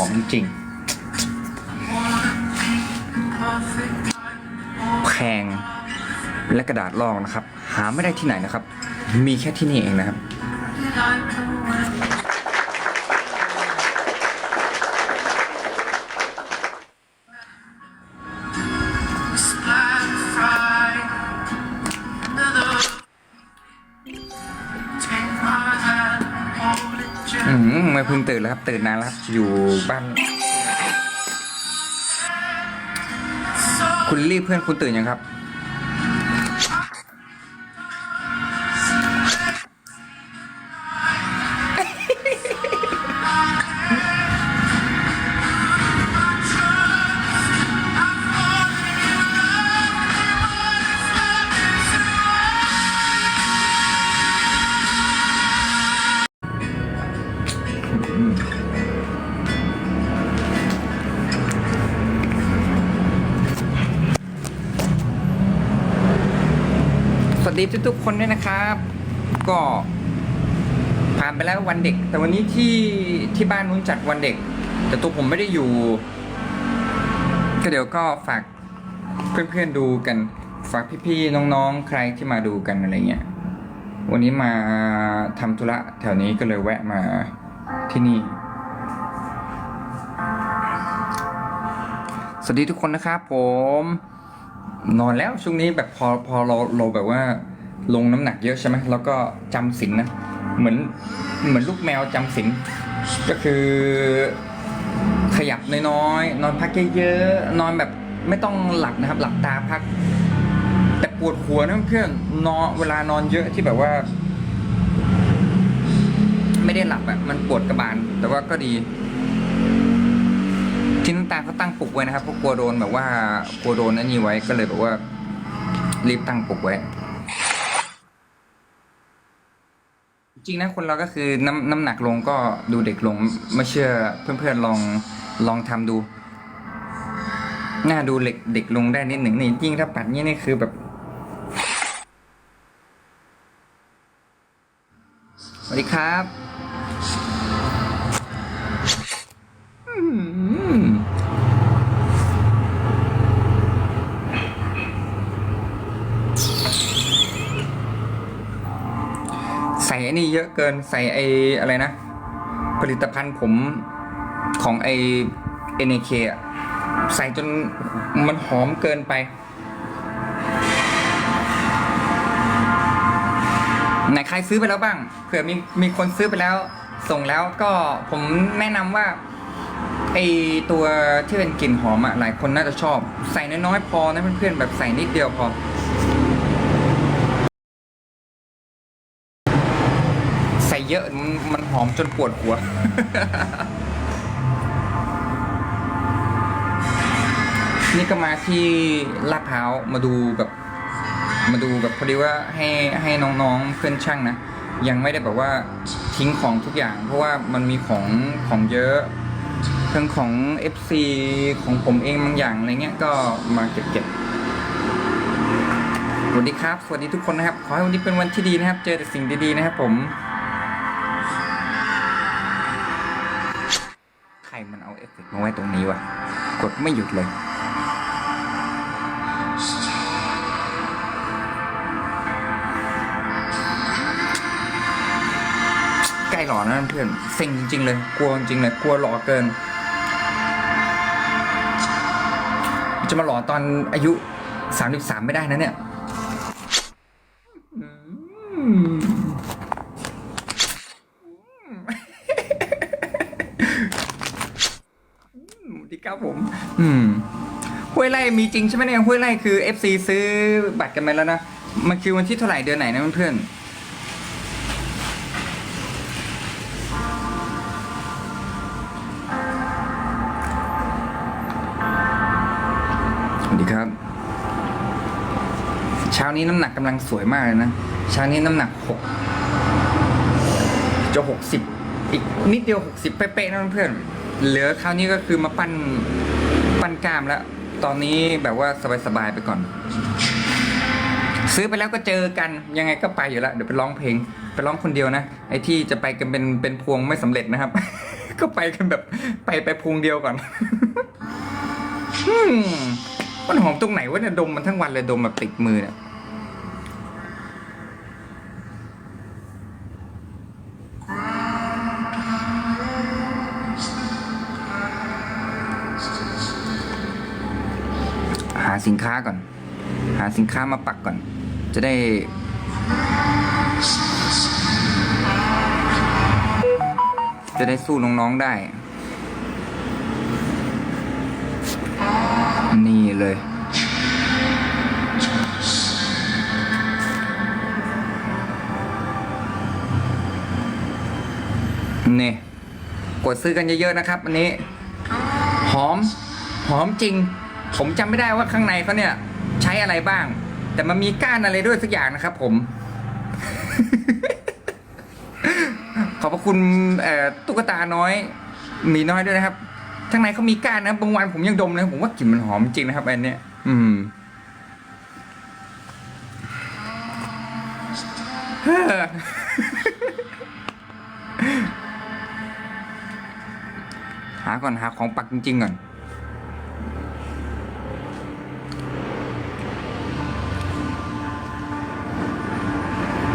ของจริง แพงและกระดาษรองนะครับ หาไม่ได้ที่ไหนนะครับ มีแค่ที่นี่เองนะครับ มไม่เพิ่งตื่นแล้วครับ ตื่นนานแล้วครับ อยู่บ้าน คุณรีบเพื่อนคุณตื่นยังครับ ทุกๆคนด้วยนะครับ ก็ผ่านไปแล้ววันเด็ก แต่วันนี้ที่ที่บ้านนู้นจัดวันเด็ก แต่ตัวผมไม่ได้อยู่ ก็เดี๋ยวก็ฝากเพื่อนๆดูกัน ฝากพี่ๆน้องๆ ใครที่มาดูกันอะไรเงี้ยวันนี้มาทำธุระแถวนี้ก็เลยแวะมาที่นี่ สวัสดีทุกคนนะครับผม นอนแล้วช่วงนี้แบบพอพอเราเราแบบว่า ลงน้ำหนักเยอะใช่ไหมแล้วก็จำศีลนะ เหมือนเหมือนลูกแมวจำศีลก็คือขยับน้อยๆนอนพักเยอะๆนอนแบบไม่ต้องหลับนะครับ หลับตาพัก แต่ปวดหัวนะเพื่อนนอนเวลานอนเยอะที่แบบว่า ไม่ได้หลับอะ่ะมันปวดกระบาล แต่ว่าก็ดีที่น้ำตาเขาตั้งปลุกไว้นะครับเพราะกลัวโดนแบบว่ากลัวโดนอันนี้ไว้ก็เลยแบบว่า รีบตั้งปลุกไว้ จริงนะคนเราก็คือน้ำน้ำหนักลงก็ดูเด็กลงไม่เชื่อเพื่อนๆลองลองทำดู หน้าดูเด็กเด็กลงได้นิดหนึ่งนี่ยิ่งถ้าปัดนี่นี่คือแบบสวัสดีครับอืมใส่ไอ้ นี่เยอะเกินใส่ไอ้อะไรนะ ผลิตภัณฑ์ผมของไอ้ NAK อะใส่จนมันหอมเกินไป ไหนใครซื้อไปแล้วบ้างเผื่อมีมีคนซื้อไปแล้ว ส่งแล้วก็ผมแนะนำว่าไอตัวที่เป็นกลิ่นหอมอะหลายคนน่าจะชอบ ใส่น้อยๆพอนะเพื่อนๆแบบใส่นิดเดียวพอ ใส่ เยอะมันมันหอมจนปวดหัว นี่ก็มาที่ลาดพร้าวมาดูแบบ มาดูแบบพอดีว่าให้ให้น้องๆเพื่อนช่างนะ ยังไม่ได้แบบว่าทิ้งของทุกอย่าง เพราะว่ามันมีของของเยอะเรื่องของ FC ของผมเองบางอย่างอะไรเงี้ยก็มาเก็บเก็บสวัสดีครับ สวัสดีทุกคนนะครับ ขอให้วันนี้เป็นวันที่ดีนะครับ เจอแต่สิ่งดีๆนะครับผม รงนี้วะกดไม่หยุดเลย ใกล้หลอนะเพื่อนเซ็งจริงๆเลย กลัวจริงๆเลยกลัวหล่อเกิน จะมาหล่อตอนอายุสามสิบสามไม่ได้นะเนี่ยอืมอืมดีครับผม อืมห้วยไร่ มีจริงใช่ไหมเนี่ยห้วยไร่คือ FC ซื้อบัตรกันไปแล้วนะ มันคือวันที่เท่าไหร่เดือนไหนนะเพื่อนสวัสดีครับ เช้านี้น้ำหนักกำลังสวยมากเลยนะ เช้านี้น้ำหนักหกจะหกสิบอีกนิดเดียวหกสิบเป๊ะๆนะเพื่อนเหลือคราวนี้ก็คือมาปั้นปั้นกล้ามแล้ว ตอนนี้แบบว่าสบายๆไปก่อน ซื้อไปแล้วก็เจอกันยังไงก็ไปอยู่แล้วเดี๋ยวไปร้องเพลง ไปร้องคนเดียวนะไอ้ที่จะไปกันเป็นเป็นพวงไม่สำเร็จนะครับ ก็ไปกันแบบไปไปพวงเดียวก่อนมันหอมตรงไหนวะเนี่ยดมมันทั้งวันเลยดมแบบติดมือเนี่ย สินค้าก่อน หาสินค้ามาปักก่อน จะได้ จะได้สู้น้องๆได้ นี่เลยนี่กดซื้อกันเยอะๆนะครับ อันนี้ หอม หอมจริง ผมจำไม่ได้ว่าข้างในเขาเนี่ยใช้อะไรบ้าง แต่มันมีก้านอะไรด้วยสักอย่างนะครับ ผม ขอบพระคุณตุ๊กตาน้อยมีน้อยด้วยนะครับข้างในเขามีก้านนะบางวันผมยังดมเลยผมว่ากลิ่นมันหอมจริงนะครับอันเนี้ยอืมหาก่อนหาของปักจริงๆก่อน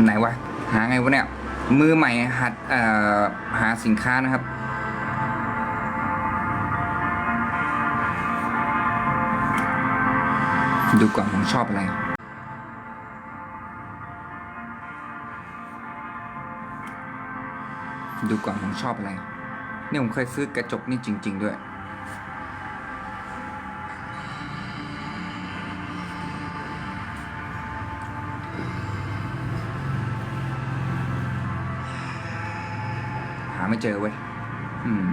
ไหนวะ หาไงวะเนี่ย มือใหม่หัดหาสินค้านะครับ ดูก่อนผมชอบอะไรดูก่อนผมชอบอะไรนี่ผมเคยซื้อกระจกนี่จริง ๆ ด้วย ไม่เจอเว้ย อืม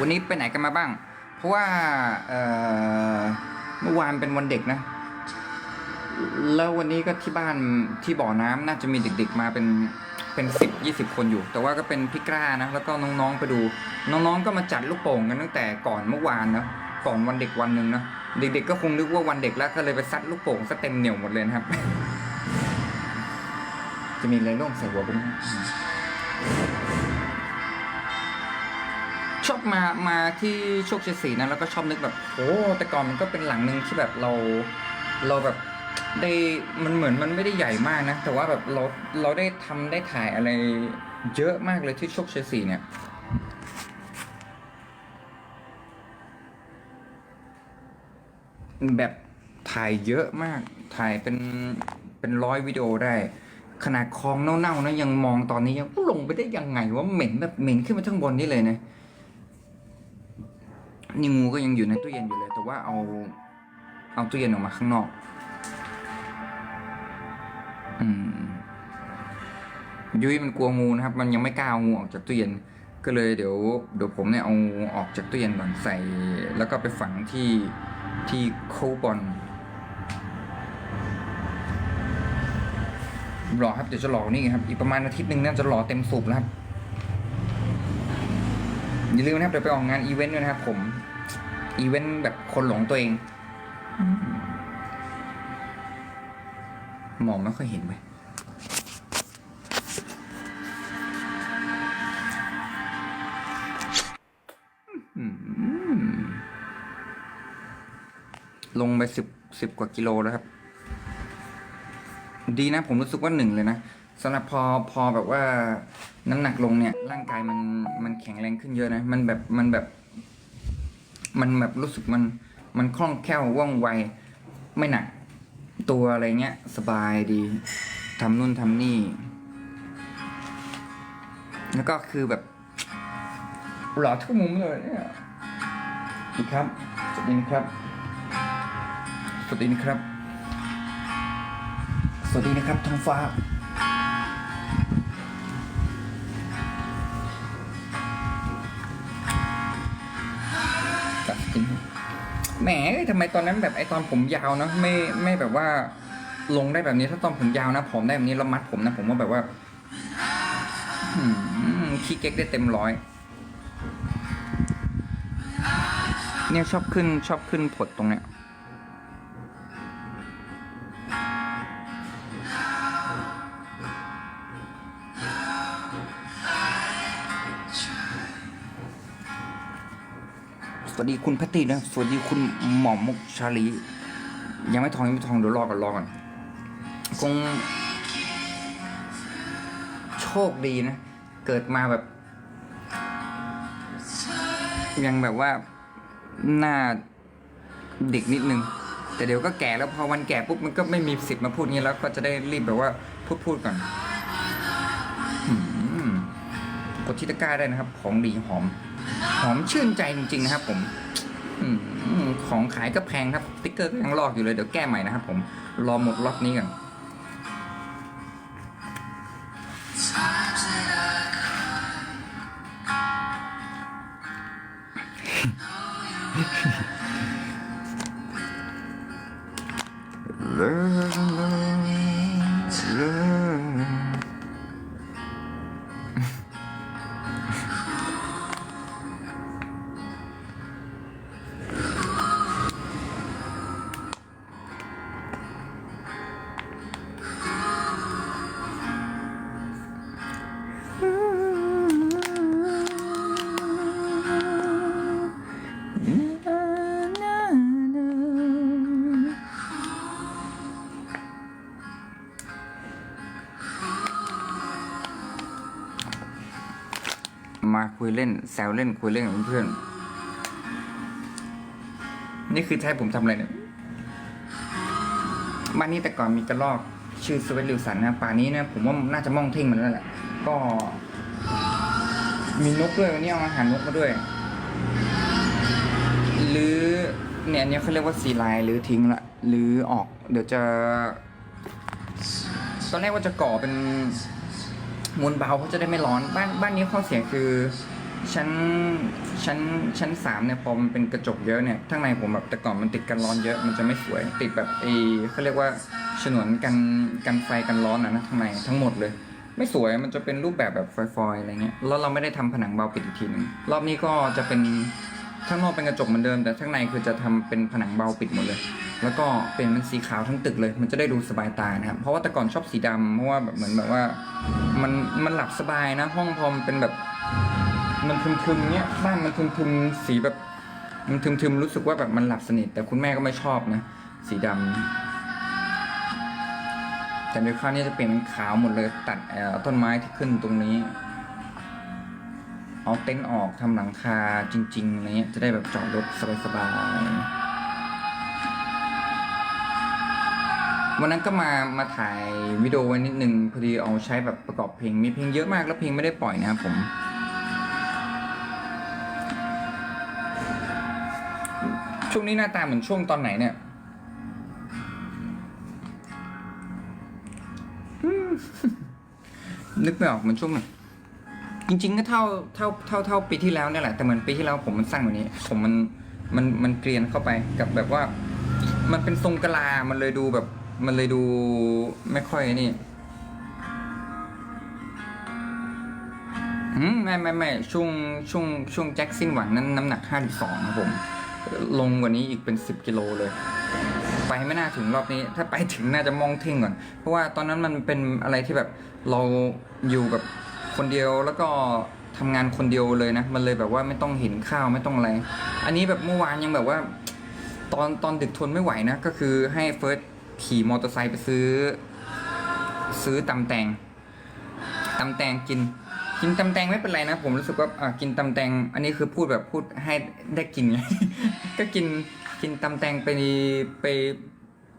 วันนี้ไปไหนกันมาบ้าง เพราะว่าเอ่อเมื่อวานเป็นวันเด็กนะ แล้ววันนี้ก็ที่บ้านที่บ่อน้ำน่าจะมีเด็กๆมาเป็นเป็นสิบยี่สิบคนอยู่ แต่ว่าก็เป็นพี่กล้านะ แล้วก็น้องๆไปดู น้องๆก็มาจัดลูกโป่งกันตั้งแต่ก่อนเมื่อวานนะ ก่อนวันเด็กวันหนึ่งนะ เด็กๆก็คงนึกว่าวันเด็กแล้วก็เลยไปซัดลูกโป่งซะเต็มเหนียวหมดเลยนะครับ จะมีอะไรร่วงใส่หัวผมนะชอบมามาที่โชคชัยศรีนะแล้วก็ชอบนึกแบบโอ้แต่ก่อนมันก็เป็นหลังหนึ่งที่แบบเราเราแบบได้มันเหมือนมันไม่ได้ใหญ่มากนะ แต่ว่าแบบเราเราได้ทำได้ถ่ายอะไรเยอะมากเลยที่โชคชัยศรีเนี่ย แบบถ่ายเยอะมาก ถ่ายเป็นเป็นร้อยวิดีโอได้ ขนาดคลองเน่าๆนะยังมองตอนนี้ยังลงไปได้ยังไงว่าเหม็นแบบเหม็นขึ้นมาทั้งบนนี่เลยนะนี่งูก็ยังอยู่ในตู้เย็นอยู่เลย แต่ว่าเอาเอาตู้เย็นออกมาข้างนอก อืมยุ้ยมันกลัวงูนะครับ มันยังไม่กล้าเอางูออกจากตู้เย็น ก็เลยเดี๋ยวเดี๋ยวผมเนี่ยเอาออกจากตู้เย็นก่อนใส่ แล้วก็ไปฝังที่ที่โคบอลรอครับเดี๋ยวจะรอนี่ครับอีกประมาณอาทิตย์หนึ่งน่าจะรอเต็มสูบแล้วครับอย่าลืมนะครับเดี๋ยวไปออกงานอีเวนต์ด้วยนะครับ ผม อีเวนต์แบบคนหลงตัวเอง มองไม่ค่อยเห็นไป ลงไปสิบสิบกว่ากิโลแล้วครับ ดีนะผมรู้สึกว่าหนึ่งเลยนะสำหรับพอพอแบบว่าน้ำหนักลงเนี่ย ร่างกายมันมันแข็งแรงขึ้นเยอะนะ มันแบบมันแบบ มันแบบรู้สึกมันมันคล่องแคล่วว่องไวไม่หนัก ตัวอะไรเงี้ย สบายดีทำนู่นทำนี่ แล้วก็คือแบบหล่อทุกมุมเลยเนี่ยอีกครับสวัสดีนะครับ สวัสดีนะครับ สวัสดีนะครับท้องฟ้า ตัดทิ้งแหมทำไมตอนนั้นแบบไอตอนผมยาวเนะไม่ไม่แบบว่าลงได้แบบนี้ถ้าตอนผมยาวนะผมได้แบบนี้แล้วมัดผมนะผมว่าแบบว่าขี้เก๊กได้เต็มร้อย เนี่ยชอบขึ้นชอบขึ้นผดตรงเนี้ย วัสดีคุณแพตตี้นะ สวัสดีคุณหม่อมมุกชาลี ยังไม่ทองยังไม่ทองเดี๋ยวรอก่อนรอก่อน คง โชคดีนะ เกิดมาแบบ ยังแบบว่าหน้าเด็กนิดนึง แต่เดี๋ยวก็แก่แล้วพอวันแก่ปุ๊บมันก็ไม่มีสิทธิ์มาพูดงี้แล้ว ก็จะได้รีบแบบว่าพูดพูดก่อนกดที่ตะกร้าได้นะครับ ของดีหอม หอมชื่นใจจริงๆนะครับ ผมอของขายก็แพงครับติ๊กเกอร์ก็ยังลอกอยู่เลยเดี๋ยวแก้ใหม่นะครับ ผมรอหมดล็อตนี้ก่อนมา คุยเล่นแซวเล่นคุยเล่นกับเพื่อนๆนี่คือใช่ผมทำอะไรเนี่ยบ้านนี้แต่ก่อนมีกระรอกชื่อสวีทลิวสันนะป่านี้นะผมว่าน่าจะมองเท่งมันแล้วแหละ ก็ มีนกด้วยวันนี้เอาอาหารนกมาด้วย หรือเนี่ยอันนี้เขาเรียกว่าซีลน์หรือทิ้งละหรือออก เดี๋ยวจะตอนแรกว่าจะก่อเป็น มวลเบาเขาจะได้ไม่ร้อน บ้านบ้านนี้ข้อเสียคือชั้นชั้นชั้นสามเนี่ยพอมันเป็นกระจกเยอะเนี่ยข้างในผมแบบแต่ก่อนมันติดกันร้อนเยอะมันจะไม่สวย ติดแบบเอเขาเรียกว่าฉนวนกันกันไฟกันร้อนอะนะข้างในทั้งหมดเลย ไม่สวยมันจะเป็นรูปแบบแบบฟอยๆอะไรเงี้ยแล้วเราไม่ได้ทำผนังเบาปิดอีกทีหนึ่งรอบนี้ก็จะเป็นข้างนอกเป็นกระจกเหมือนเดิม แต่ข้างในคือจะทำเป็นผนังเบาปิดหมดเลย แล้วก็เป็นเป็นสีขาวทั้งตึกเลย มันจะได้ดูสบายตานะครับเพราะว่าแต่ก่อนชอบสีดำเพราะว่าแบบเหมือนแบบว่ามันมันหลับสบายนะ ห้องพอมนเป็นแบบ มันทึมๆเนี้ยบ้านมันทึมๆสีแบบ มันทึมๆรู้สึกว่าแบบมันหลับสนิท แต่คุณแม่ก็ไม่ชอบนะสีดำแต่ในคราวนี้จะเปลี่ยนเป็นขาวหมดเลย ตัดเอ่อต้นไม้ที่ขึ้นตรงนี้เอาเต็นท์ออกทำหลังคาจริงๆอะไรเงี้ยจะได้แบบจอดรถสบายๆ วันนั้นก็มามาถ่ายวิดีโอไว้นิดนึงพอดีเอาใช้แบบประกอบเพลงมีเพลงเยอะมากแล้วเพลงไม่ได้ปล่อยนะครับผมช่วงนี้หน้าตาเหมือนช่วงตอนไหนเนี่ยอืมนึกไม่ออกเหมือนช่วงไหนจริง ๆ ก็เท่าเท่าเท่าเท่าปีที่แล้วเนี่ยแหละแต่เหมือนปีที่แล้วผมมันสั้นกว่านี้ ผมมันมันมันเกรียนเข้าไปกับแบบว่า มันเป็นทรงกะลา มันเลยดูแบบ มันเลยดูไม่ค่อยนี่อืมไม่ไม่ไม่ช่วงช่วงช่วงแจ็คซินหวังนั้นน้ำหนัก 52ครับผม ลงกว่านี้อีกเป็น 10 กิโลเลย ไปไม่น่าถึงรอบนี้ ถ้าไปถึงน่าจะมองเท่งก่อน เพราะว่าตอนนั้นมันเป็นอะไรที่แบบเราอยู่กับคนเดียวแล้วก็ทำงานคนเดียวเลยนะ มันเลยแบบว่าไม่ต้องเห็นข้าวไม่ต้องอะไร อันนี้แบบเมื่อวานยังแบบว่า ตอนตอนดึกทนไม่ไหวนะ ก็คือให้เฟิร์ส ขี่มอเตอร์ไซค์ไปซื้อ ซื้อตำแตงตำแตงกิน กินตำแตงไม่เป็นไรนะ ผมรู้สึกว่าอะกินตำแตง อันนี้คือพูดแบบพูดให้ได้กินไงก็กินกินตำแตงไปไป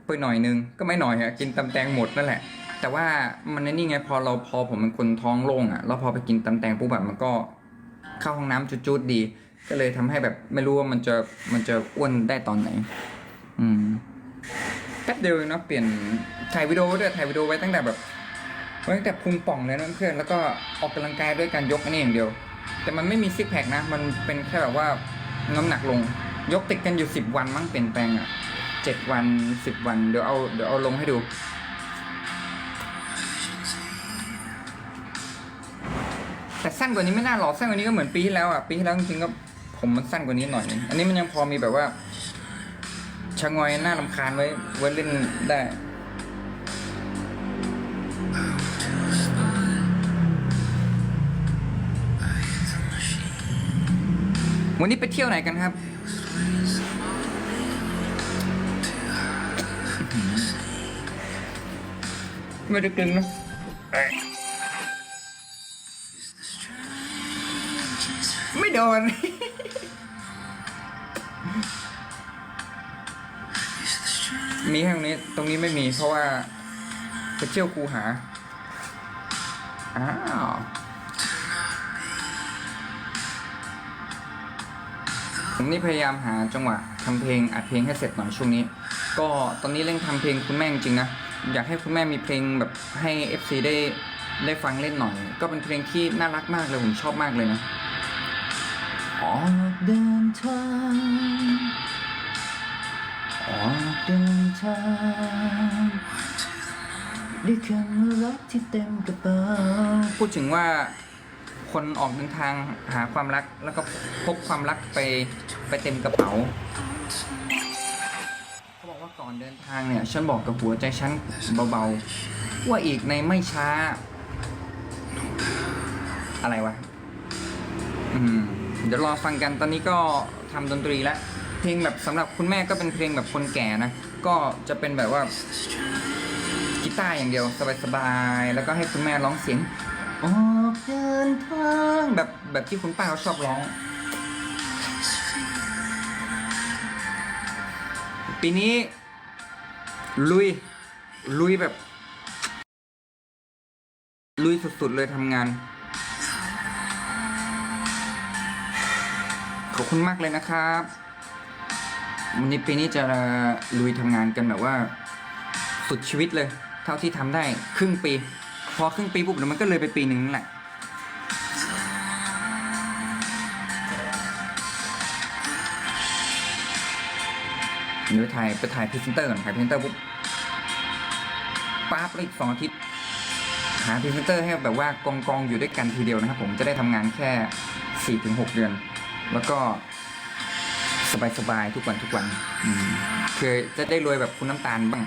ไปหน่อยนึงก็ไม่หน่อยอะกินตำแตงหมดนั่นแหละ แต่ว่ามันนี่ไงพอเราพอผมเป็นคนท้องโล่งอะแล้วพอไปกินตำแตงปุ๊บแบบมันก็เข้าห้องน้ำจุดๆดี ก็เลยทำให้แบบไม่รู้ว่ามันจะมันจะอ้วนได้ตอนไหน อืม ป๊บเดียวเองเนาะเปลี่ยนถ่ายวิดีโอด้วยถ่ายวิดีโอไว้ตั้งแต่แบบตั้งแต่พุงป่องเลยนะเพื่อนแล้วก็ออกกำลังกายด้วยการยกอันนี้อย่างเดียว แต่มันไม่มีซิกแพคนะ มันเป็นแค่แบบว่าน้ำหนักลง ยกติดกันอยู่สิบวันมั้งเปลี่ยนแปลงอะเจ็ดวันสิบวันเดี๋ยวเอาเดี๋ยวเอาลงให้ดูแต่สั้นกว่านี้ไม่น่าหรอกสั้นกว่านี้ก็เหมือนปีที่แล้วอะปีที่แล้วจริงๆก็ผมมันสั้นกว่านี้หน่อยนึงอันนี้มันยังพอมีแบบว่า ชะงอยหน้าลำคาญไว้ไว้เล่นได้วันนี้ไปเที่ยวไหนกันครับ ไม่ได้กลึงนะไม่โดน มีแค่ตรงนี้ ตรงนี้ไม่มีเพราะว่าไปเที่ยวคูหา อ้าวผมนี่พยายามหาจังหวะทำเพลงอัดเพลงให้เสร็จหน่อยช่วงนี้ ก็ตอนนี้เร่งทำเพลงคุณแม่จริงนะ อยากให้คุณแม่มีเพลงแบบให้ FC ได้ได้ฟังเล่นหน่อย ก็เป็นเพลงที่น่ารักมากเลยผมชอบมากเลยนะออกเดินทาง ออกเดินทางด้วยคำรักที่เต็มกระเป๋าพูดถึงว่าคนออกเดินทางหาความรักแล้วก็พกความรักไปไปเต็มกระเป๋าเขาบอกว่าก่อนเดินทางเนี่ย ฉันบอกกับหัวใจฉันเบาๆ ว่าอีกในไม่ช้า อะไรวะ อืม เดี๋ยวรอฟังกันตอนนี้ก็ทำดนตรีแล้ว เพลงแบบสำหรับคุณแม่ก็เป็นเพลงแบบคนแก่นะ ก็จะเป็นแบบว่ากีตาร์อย่างเดียวสบายๆแล้วก็ให้คุณแม่ร้องเสียงออกเดินทางแบบแบบที่คุณป้าเขาชอบร้อง ปีนี้ ลุย ลุยแบบ ลุยสุดๆเลยทำงาน ขอบคุณมากเลยนะครับ วันนี้ปีนี้จะลุยทำงานกันแบบว่าสุดชีวิตเลย เท่าที่ทำได้ครึ่งปี พอครึ่งปีปุ๊บเดี๋ยวมันก็เลยไปปีหนึ่งแหละเดี๋ยวไปถ่ายไปถ่ายพรีเซนเตอร์ก่อนถ่ายพรีเซนเตอร์ปุ๊บปั๊บแล้วอีกสองอาทิตย์หาพรีเซนเตอร์ให้แบบว่ากองกองอยู่ด้วยกันทีเดียวนะครับผมจะได้ทำงานแค่สี่ถึงหกเดือน แล้วก็ สบายๆทุกวันทุกวันอืมคือจะได้รวยแบบคุณน้ำตาลบ้าง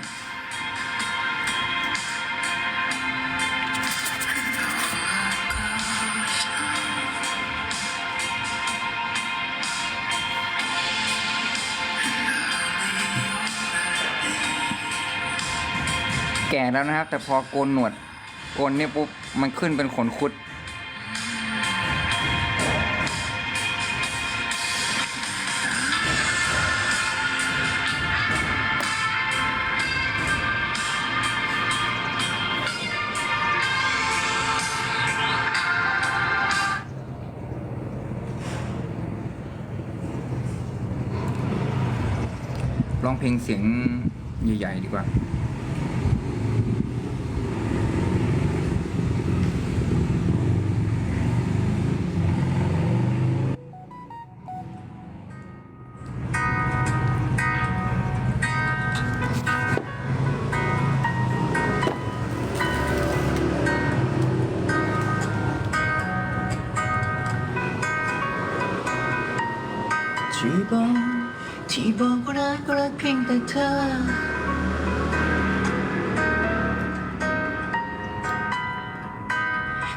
แก่แล้วนะครับ แต่พอโกนหนวดโกนเนี่ยปุ๊บมันขึ้นเป็นขนคุด เพลงเสียงใหญ่ๆดีกว่า แต่เธอ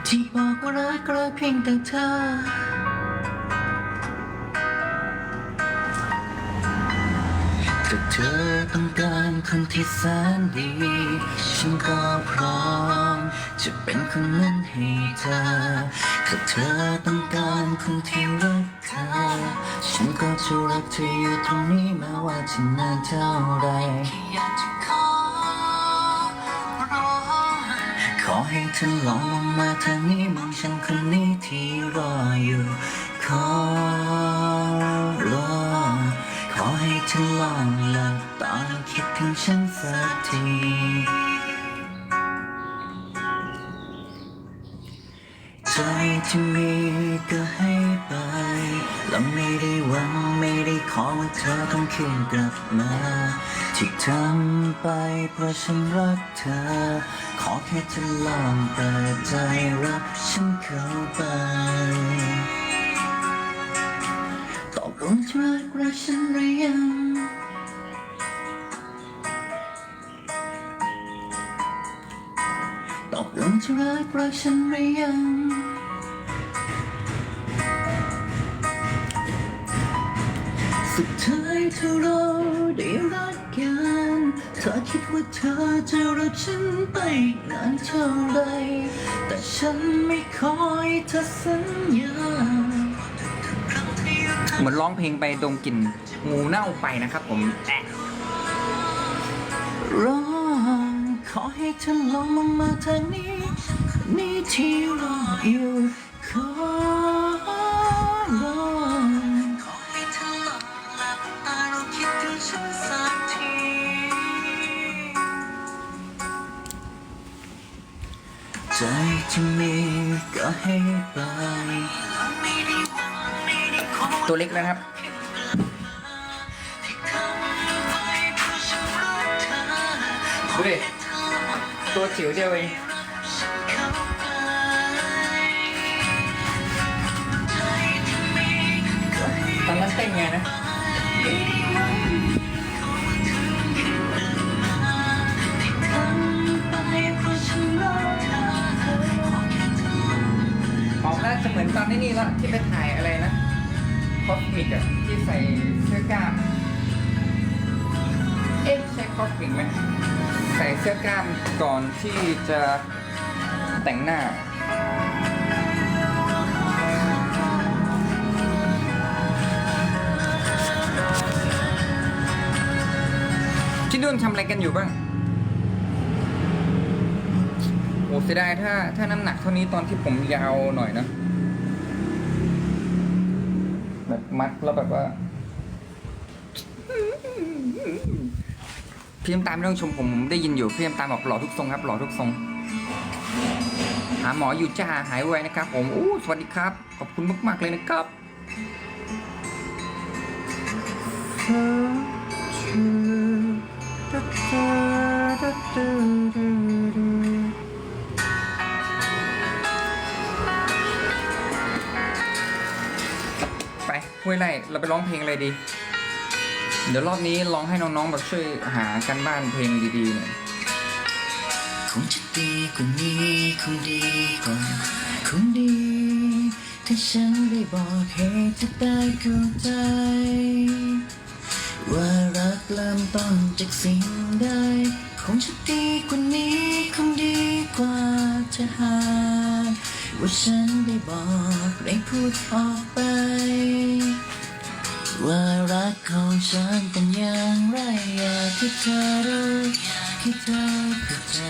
ที่บอกว่ารักก็รักเพียงแต่เธอ ถ้าเธอต้องการคนที่แสนดี ฉันก็พร้อม จะเป็นคนนั้นให้เธอ ถ้าเธอต้องการคนที่รักเธอ ฉันก็จะรักเธออยู่ตรงนี้แม้ว่าจะนานเท่าไรอยากจะขอร้องขอให้เธอลองลงมาทางนี้มองฉันคนนี้ที่รออยู่ ขอร้องขอให้เธอลองหลับตาแล้วคิดถึงฉันสักที ที่มีก็ให้ไปและไม่ได้หวังไม่ได้ขอว่าเธอต้องคืนกลับมาที่ทำไปเพราะฉันรักเธอ ขอแค่เธอลองเปิดใจรับฉันเข้าไปตกลงรักรักฉันหรือยังตกลงรักรักฉันหรือยัง ถ้าเราได้รักกันเธอคิดว่าเธอจะรักฉันไปนานเท่าไร แต่ฉันไม่คอยเธอสัญญาเหมือนร้องเพลงไปดมกลิ่นงูเน่าไปนะครับผมแอะรอขอให้เธอลองมองมาทางนี้ นี่ที่รออยู่ ตองตอนนั้นเต้นไงนะออกแล้วจะเหมือนตอนนี้นี่ละที่ไปถ่ายอะไรนะคอสมิกอะที่ใส่เสื้อกล้ามเอ๊ะใช่คอสมิกไหม ใส่เสื้อกล้ามก่อนที่จะแต่งหน้า ที่นู่นทำอะไรกันอยู่บ้างโอ้เสียดายถ้าถ้าน้ำหนักเท่านี้ตอนที่ผมยาวหน่อยนะ แบบมัดแล้วแบบว่า พี่น้ำตาลไม่ต้องชมผมผมได้ยินอยู่พี่น้ำตาลบอกหล่อทุกทรงครับหล่อทุกทรง หาหมออยู่จ้าหายไวนะครับผมอู้สวัสดีครับ ขอบคุณมากๆเลยนะครับไปห้วยไร่เราไปร้องเพลงอะไรดี เดี๋ยวรอบนี้ร้องให้น้องๆแบบช่วยหากันบ้านเพลงดีๆหน่อยคงจะดีกว่านี้คงดีกว่าคงดีถ้าฉันได้บอกให้เธอได้เข้าใจ ว่ารักเริ่มต้นจากสิ่งใดคงจะดีกว่านี้คงดีกว่าจะหากว่าฉันได้บอกได้พูดออกไป ว่ารักของฉันเป็นอย่างไรอยากให้เธอรู้อยากให้เธอเข้าใจ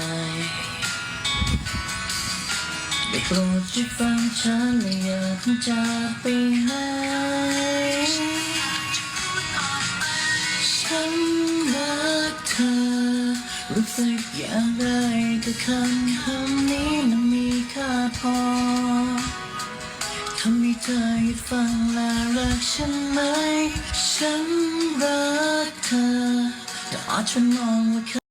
ได้โปรดช่วยฟังฉันและอย่าเพิ่งจากไปไหนฉันรักเธอรู้สึกอย่างไรแต่คำคำนี้มันมีค่าพอ เธอหยุดฟังและรักฉันไหม ฉันรักเธอแต่อาจจะมองว่า